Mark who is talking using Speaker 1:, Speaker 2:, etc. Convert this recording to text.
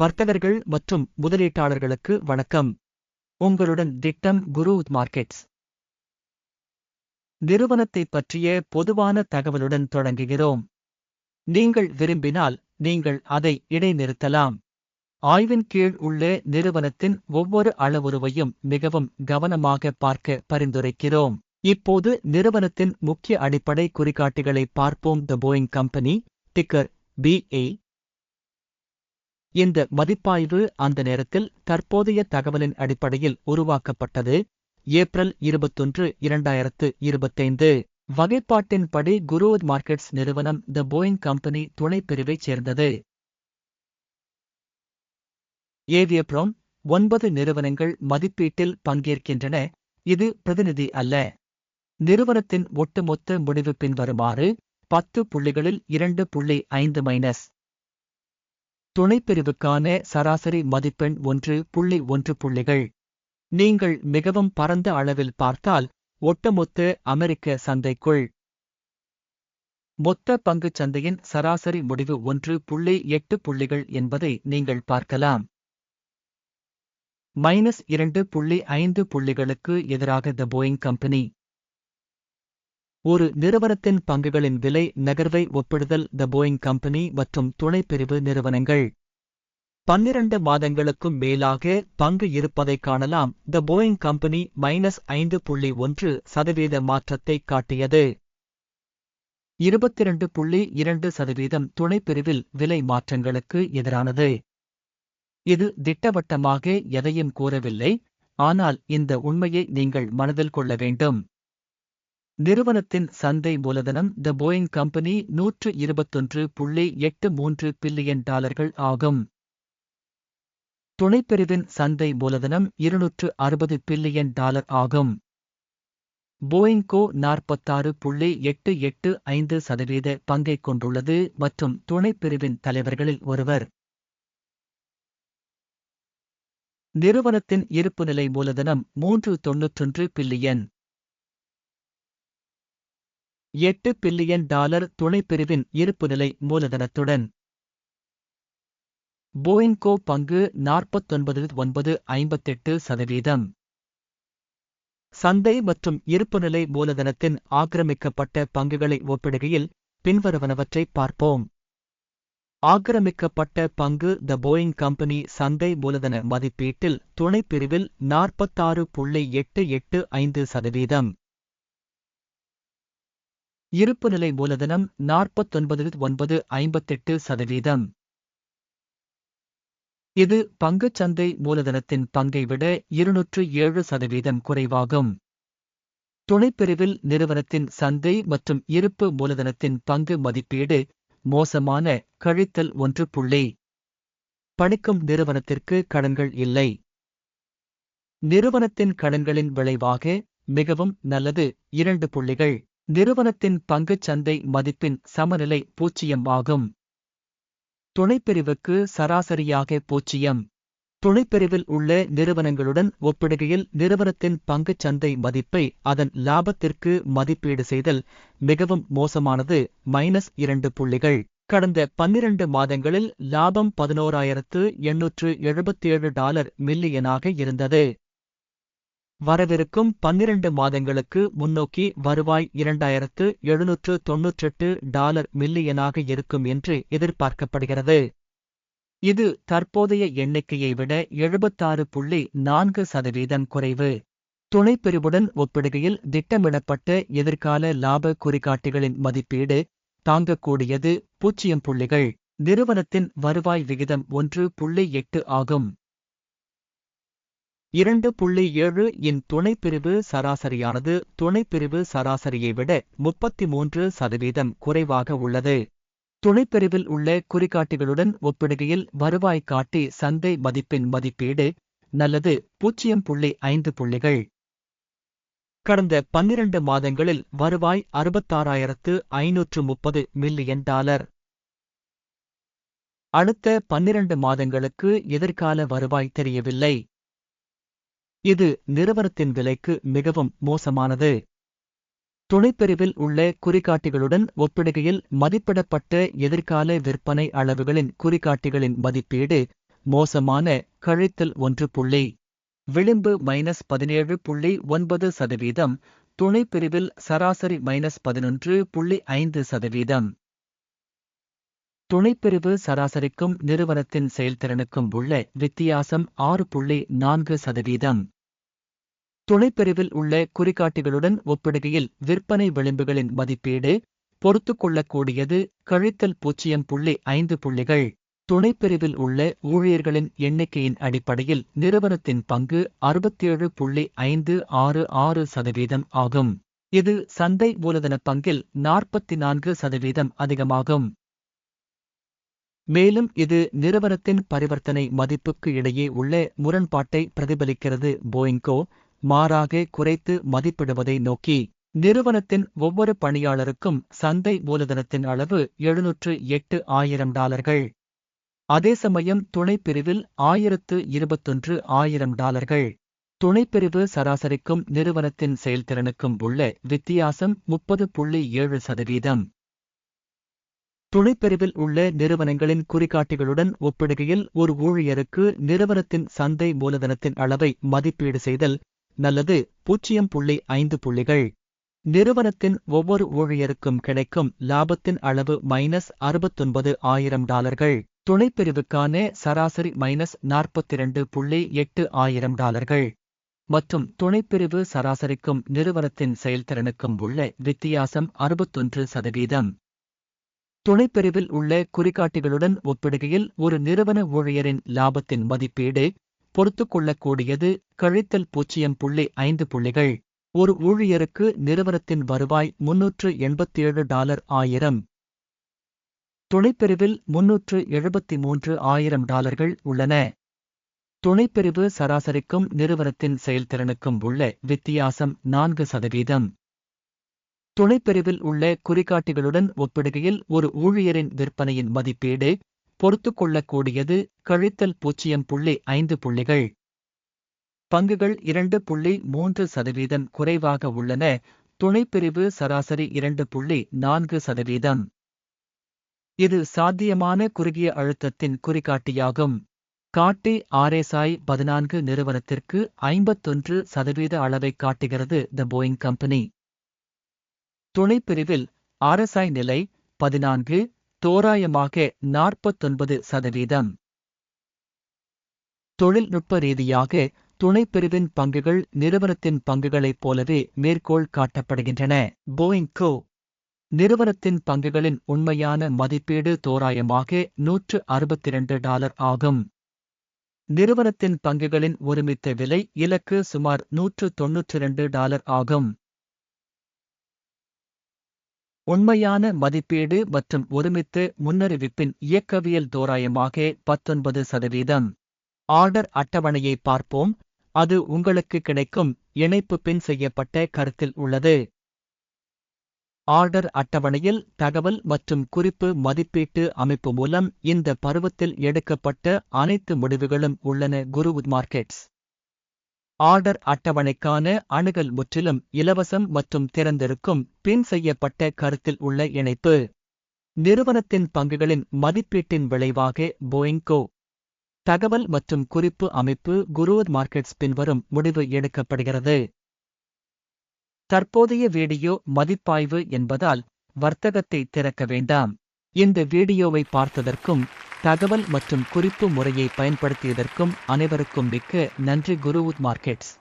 Speaker 1: வர்த்தகர்கள் மற்றும் முதலீட்டாளர்களுக்கு வணக்கம். உங்களுடன் திட்டம் குரு மார்க்கெட்ஸ். நிறுவனத்தை பற்றிய பொதுவான தகவலுடன் தொடங்குகிறோம். நீங்கள் விரும்பினால் நீங்கள் அதை இடைநிறுத்தலாம். ஆய்வின் கீழ் உள்ள நிறுவனத்தின் ஒவ்வொரு அளவுருவையும் மிகவும் கவனமாக பார்க்க பரிந்துரைக்கிறோம். இப்போது நிறுவனத்தின் முக்கிய அடிப்படை குறிகாட்டிகளை பார்ப்போம். The Boeing company ticker BA இந்த மதிப்பாய்வு அந்த நேரத்தில் தற்போதைய தகவலின் அடிப்படையில் உருவாக்கப்பட்டது. ஏப்ரல் இருபத்தொன்று இரண்டாயிரத்து இருபத்தைந்து. வகைப்பாட்டின்படி குரோத் மார்க்கெட்ஸ் நிறுவனம் த போயிங் கம்பெனி துணைப்பிரிவைச் சேர்ந்தது. ஏவியப்ரோம் ஒன்பது நிறுவனங்கள் மதிப்பீட்டில் பங்கேற்கின்றன. இது பிரதிநிதி அல்ல. நிறுவனத்தின் ஒட்டுமொத்த முடிவு பின்வருமாறு பத்து புள்ளிகளில் இரண்டு புள்ளி ஐந்து மைனஸ் துணைப்பிரிவுக்கான சராசரி மதிப்பெண் ஒன்று புள்ளி ஒன்று புள்ளிகள். நீங்கள் மிகவும் பரந்த அளவில் பார்த்தால் ஒட்டுமொத்த அமெரிக்க சந்தைக்குள். மொத்த பங்குச் சந்தையின் சராசரி முடிவு ஒன்று புள்ளி எட்டு புள்ளிகள் என்பதை நீங்கள் பார்க்கலாம். மைனஸ் இரண்டு புள்ளி ஐந்து புள்ளிகளுக்கு எதிராக த போயிங் கம்பெனி. ஒரு நிறுவனத்தின் பங்குகளின் விலை நகர்வை ஒப்பிடுதல் த போயிங் கம்பெனி மற்றும் துணைப்பிரிவு நிறுவனங்கள். பன்னிரண்டு மாதங்களுக்கும் மேலாக பங்கு இருப்பதை காணலாம். த போயிங் கம்பெனி மைனஸ் ஐந்து புள்ளி ஒன்று சதவீத மாற்றத்தை காட்டியது. இருபத்திரண்டு புள்ளி இரண்டு சதவீதம் துணைப்பிரிவில் விலை மாற்றங்களுக்கு எதிரானது. இது திட்டவட்டமாக எதையும் கூறவில்லை. ஆனால் இந்த உண்மையை நீங்கள் மனதில் கொள்ள வேண்டும். நிறுவனத்தின் சந்தை மூலதனம் த போயிங் கம்பெனி நூற்று இருபத்தொன்று புள்ளி எட்டு மூன்று பில்லியன் டாலர்கள் ஆகும். துணைப்பிரிவின் சந்தை மூலதனம் இருநூற்று அறுபது பில்லியன் டாலர் ஆகும். போயிங்கோ நாற்பத்தாறு புள்ளி எட்டு எட்டு ஐந்து சதவீத பங்கைக் கொண்டுள்ளது மற்றும் துணைப்பிரிவின் தலைவர்களில் ஒருவர். நிறுவனத்தின் இருப்புநிலை மூலதனம் மூன்று தொன்னூற்றொன்று பில்லியன். எட்டு பில்லியன் டாலர் துணைப்பிரிவின் இருப்புநிலை மூலதனத்துடன். போயின்கோ பங்கு நாற்பத்தொன்பது ஒன்பது ஐம்பத்தெட்டு சதவீதம். சந்தை மற்றும் இருப்புநிலை மூலதனத்தின் ஆக்கிரமிக்கப்பட்ட பங்குகளை ஒப்பிடுகையில் பின்வருவனவற்றை பார்ப்போம். ஆக்கிரமிக்கப்பட்ட பங்கு த போயிங் கம்பெனி சந்தை மூலதன மதிப்பீட்டில் துணைப்பிரிவில் நாற்பத்தாறு புள்ளி எட்டு எட்டு ஐந்து சதவீதம். இருப்புநிலை மூலதனம் நாற்பத்தொன்பது ஒன்பது ஐம்பத்தெட்டு சதவீதம். இது பங்குச்சந்தை மூலதனத்தின் பங்கை விட இருநூற்று ஏழு சதவீதம் குறைவாகும். துணைப்பிரிவில் நிறுவனத்தின் சந்தை மற்றும் இருப்பு மூலதனத்தின் பங்கு மதிப்பீடு மோசமான கழித்தல் ஒன்று புள்ளி. பணிக்கும் நிறுவனத்திற்கு கடன்கள் இல்லை. நிறுவனத்தின் கடன்களின் விளைவாக மிகவும் நல்லது இரண்டு புள்ளிகள். நிறுவனத்தின் பங்குச் சந்தை மதிப்பின் சமநிலை பூச்சியம் ஆகும். துணைப்பிரிவுக்கு சராசரியாக பூச்சியம். துணைப்பிரிவில் உள்ள நிறுவனங்களுடன் ஒப்பிடுகையில் நிறுவனத்தின் பங்குச் சந்தை மதிப்பை அதன் லாபத்திற்கு மதிப்பீடு செய்தல் மிகவும் மோசமானது மைனஸ் இரண்டு புள்ளிகள். கடந்த பன்னிரண்டு மாதங்களில் லாபம் பதினோராயிரத்து எண்ணூற்று எழுபத்தேழு டாலர் மில்லியனாக இருந்தது. வரவிருக்கும் பன்னிரண்டு மாதங்களுக்கு முன்னோக்கி வருவாய் இரண்டாயிரத்து எழுநூற்று தொன்னூற்றெட்டு டாலர் மில்லியனாக இருக்கும் என்று எதிர்பார்க்கப்படுகிறது. இது தற்போதைய எண்ணிக்கையை விட எழுபத்தாறு புள்ளி நான்கு சதவீதம் குறைவு. துணைப்பிரிவுடன் ஒப்பிடுகையில் திட்டமிடப்பட்ட எதிர்கால லாப குறிகாட்டிகளின் மதிப்பீடு தாங்கக்கூடியது பூஜ்ஜியம் புள்ளிகள். நிறுவனத்தின் வருவாய் விகிதம் ஒன்று புள்ளி எட்டு ஆகும். இரண்டு புள்ளி ஏழு இன் துணைப்பிரிவு சராசரியானது துணைப்பிரிவு சராசரியை விட முப்பத்தி மூன்று சதவீதம் குறைவாக உள்ளது. துணைப்பிரிவில் உள்ள குறிகாட்டிகளுடன் ஒப்பிடுகையில் வருவாய் காட்டி சந்தை மதிப்பின் மதிப்பீடு நல்லது பூஜ்ஜியம் புள்ளி ஐந்து புள்ளிகள். கடந்த பன்னிரண்டு மாதங்களில் வருவாய் அறுபத்தாறாயிரத்து ஐநூற்று முப்பது மில்லியன் டாலர். அடுத்த பன்னிரண்டு மாதங்களுக்கு எதிர்கால வருவாய் தெரியவில்லை. இது நிறுவனத்தின் விலைக்கு மிகவும் மோசமானது. துணைப்பிரிவில் உள்ள குறிகாட்டிகளுடன் ஒப்பிடுகையில் மதிப்பிடப்பட்ட எதிர்கால விற்பனை அளவுகளின் குறிகாட்டிகளின் மதிப்பீடு மோசமான கழித்தல் ஒன்று புள்ளி விளிம்பு மைனஸ் பதினேழு புள்ளி ஒன்பது சதவீதம் துணைப்பிரிவில் சராசரி மைனஸ் பதினொன்று புள்ளி ஐந்து சதவீதம். துணைப்பிரிவு சராசரிக்கும் நிறுவனத்தின் செயல்திறனுக்கும் உள்ள வித்தியாசம் ஆறு புள்ளி நான்கு சதவீதம். துணைப்பிரிவில் உள்ள குறிகாட்டிகளுடன் ஒப்பிடுகையில் விற்பனை விளிம்புகளின் மதிப்பீடு பொறுத்துக்கொள்ளக்கூடியது கழித்தல் பூஜ்ஜியம் புள்ளி ஐந்து புள்ளிகள். துணைப்பிரிவில் உள்ள ஊழியர்களின் எண்ணிக்கையின் அடிப்படையில் நிறுவனத்தின் பங்கு அறுபத்தேழு புள்ளி ஐந்து ஆறு ஆறு சதவீதம் ஆகும். இது சந்தை மூலதன பங்கில் நாற்பத்தி நான்கு சதவீதம் அதிகமாகும். மேலும் இது நிறுவனத்தின் பரிவர்த்தனை மதிப்புக்கு இடையே உள்ள முரண்பாட்டை பிரதிபலிக்கிறது. போயிங்கோ மாறாக குறைத்து மதிப்பிடுவதை நோக்கி நிறுவனத்தின் ஒவ்வொரு பணியாளருக்கும் சந்தை மூலதனத்தின் அளவு எழுநூற்று எட்டு ஆயிரம் டாலர்கள். அதே சமயம் துணைப்பிரிவில் ஆயிரத்து இருபத்தொன்று ஆயிரம் டாலர்கள். துணைப்பிரிவு சராசரிக்கும் நிறுவனத்தின் செயல்திறனுக்கும் உள்ள வித்தியாசம் முப்பது புள்ளி ஏழு சதவீதம். துணைப்பிரிவில் உள்ள நிறுவனங்களின் குறிகாட்டிகளுடன் ஒப்பிடுகையில் ஒரு ஊழியருக்கு நிறுவனத்தின் சந்தை மூலதனத்தின் அளவை மதிப்பீடு செய்தல் நல்லது. பூஜ்ஜியம் புள்ளி ஐந்து புள்ளிகள். நிறுவனத்தின் ஒவ்வொரு ஊழியருக்கும் கிடைக்கும் லாபத்தின் அளவு மைனஸ் அறுபத்தொன்பது ஆயிரம் டாலர்கள். துணைப்பிரிவுக்கான சராசரி மைனஸ் நாற்பத்திரண்டு புள்ளி எட்டு ஆயிரம் டாலர்கள். மற்றும் துணைப்பிரிவு சராசரிக்கும் நிறுவனத்தின் செயல்திறனுக்கும் உள்ள வித்தியாசம் அறுபத்தொன்று சதவீதம். துணைப்பிரிவில் உள்ள குறிகாட்டிகளுடன் ஒப்பிடுகையில் ஒரு நிறுவன ஊழியரின் லாபத்தின் மதிப்பீடு பொறுத்துக்கொள்ளக்கூடியது கழித்தல் பூஜ்ஜியம் புள்ளி ஐந்து புள்ளிகள். ஒரு ஊழியருக்கு நிறுவனத்தின் வருவாய் முன்னூற்று எண்பத்தேழு டாலர் ஆயிரம். துணைப்பிரிவில் முன்னூற்று எழுபத்தி மூன்று ஆயிரம் டாலர்கள் உள்ளன. துணைப்பிரிவு சராசரிக்கும் நிறுவனத்தின் செயல்திறனுக்கும் உள்ள வித்தியாசம் நான்கு சதவீதம். துணைப்பிரிவில் உள்ள குறிகாட்டிகளுடன் ஒப்பிடுகையில் ஒரு ஊழியரின் விற்பனையின் மதிப்பீடு பொறுத்து கொள்ளக்கூடியது கழித்தல் பூஜ்ஜியம் புள்ளி ஐந்து புள்ளிகள். பங்குகள் இரண்டு புள்ளி மூன்று சதவீதம் குறைவாக உள்ளன. துணைப்பிரிவு சராசரி இரண்டு புள்ளி நான்கு சதவீதம். இது சாத்தியமான குறுகிய அழுத்தத்தின் குறிகாட்டியாகும். காட்டி ஆர்எஸ்ஐ பதினான்கு நிறுவனத்திற்கு ஐம்பத்தொன்று சதவீத அளவை காட்டுகிறது த போயிங் கம்பெனி. துணைப்பிரிவில் ஆர்எஸ்ஐ நிலை பதினான்கு தோராயமாக நாற்பத்தொன்பது சதவீதம். தொழில்நுட்ப ரீதியாக துணைப்பிரிவின் பங்குகள் நிறுவனத்தின் பங்குகளைப் போலவே மேற்கோள் காட்டப்படுகின்றன. போயிங் கோ நிறுவனத்தின் பங்குகளின் உண்மையான மதிப்பீடு தோராயமாக நூற்று அறுபத்திரண்டு டாலர் ஆகும். நிறுவனத்தின் பங்குகளின் ஒருமித்த விலை இலக்கு சுமார் நூற்று தொன்னூற்றிரண்டு டாலர் ஆகும். உண்மையான மதிப்பீடு மற்றும் ஒருமித்த முன்னறிவிப்பின் இயக்கவியல் தோராயமாக பத்தொன்பது சதவீதம். ஆர்டர் அட்டவணையை பார்ப்போம். அது உங்களுக்கு கிடைக்கும் இணைப்பு பின் செய்யப்பட்ட கருத்தில் உள்ளது. ஆர்டர் அட்டவணையில் தகவல் மற்றும் குறிப்பு மதிப்பீட்டு அமைப்பு மூலம் இந்த பருவத்தில் எடுக்கப்பட்ட அனைத்து முடிவுகளும் உள்ளன. குரு மார்க்கெட்ஸ். ஆர்டர் அட்டவணைக்கான அணுகல் முற்றிலும் இலவசம் மற்றும் திறந்திருக்கும் பின் செய்யப்பட்ட கருத்தில் உள்ள இணைப்பு. நிறுவனத்தின் பங்குகளின் மதிப்பீட்டின் விளைவாக போயிங்கோ. தகவல் மற்றும் குறிப்பு அமைப்பு குரூர் மார்க்கெட்ஸ் பின்வரும் முடிவு எடுக்கப்படுகிறது. தற்போதைய வீடியோ மதிப்பாய்வு என்பதால் வர்த்தகத்தை திறக்க வேண்டாம். இந்த வீடியோவை பார்த்ததற்கும் தகவல் மற்றும் குறிப்பு முறையை பயன்படுத்தியதற்கும் அனைவருக்கும் மிக்க நன்றி குருவுத் மார்க்கெட்ஸ்.